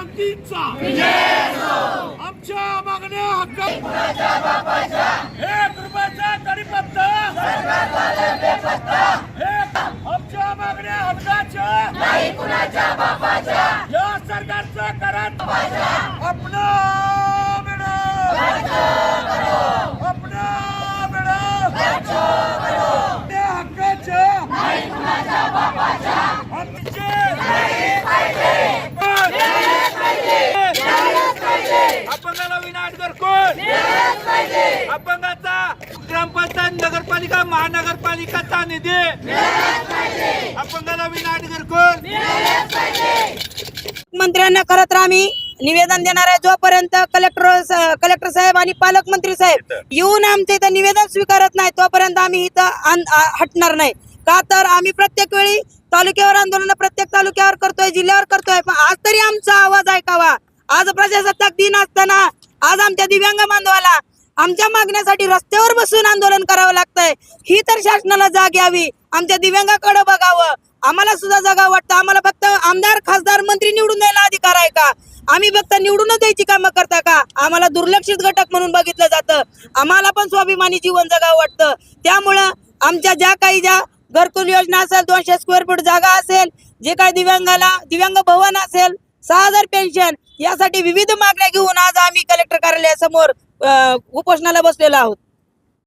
क्रांतीचा आमच्या मागण्या हक्क एक रुपयाचा तरी आमच्या मागण्या हक्काच्या. या सरकारचं करत अपना अपना त्या हक्काच्या. अपंगाला विनाशकर कोण अपंगाचा ग्रामपंचायत नगरपालिका महानगरपालिकाचा निधी. अपंगाला विनाशकर कोण मंत्र्यांना खरं तर आम्ही निवेदन देणार आहे. जोपर्यंत कलेक्टर कलेक्टर साहेब आणि पालकमंत्री साहेब येऊन आमच्या इथं निवेदन स्वीकारत नाही तोपर्यंत आम्ही इथं हटणार नाही. का तर आम्ही प्रत्येक वेळी तालुक्यावर आंदोलन प्रत्येक तालुक्यावर करतोय जिल्ह्यावर करतोय. पण आज तरी आमचा आवाज ऐकावा. आज प्रजासत्ताक दिन असताना आज आमच्या दिव्यांग बांधवाला आमच्या मागण्यासाठी रस्त्यावर बसून आंदोलन करावं लागतंय. ही तर शासनाला जाग यावी आमच्या दिव्यांगाकडे बघावं. आम्हाला सुद्धा जागा वाटतं. आम्हाला फक्त आमदार खासदार मंत्री निवडून द्यायला अधिकार आहे का? आम्ही फक्त निवडून द्यायची कामं करता का? आम्हाला दुर्लक्षित घटक म्हणून बघितलं जातं. आम्हाला पण स्वाभिमानी जीवन जगावं वाटतं. त्यामुळं आमच्या ज्या काही ज्या घरकुल योजना असेल दोनशे स्क्वेअर फूट जागा असेल जे काही दिव्यांगाला दिव्यांग भवन असेल सहा हजार पेन्शन यासाठी विविध मागण्या घेऊन आज आम्ही कलेक्टर कार्यालयासमोर उपोषणाला बसलेलो आहोत.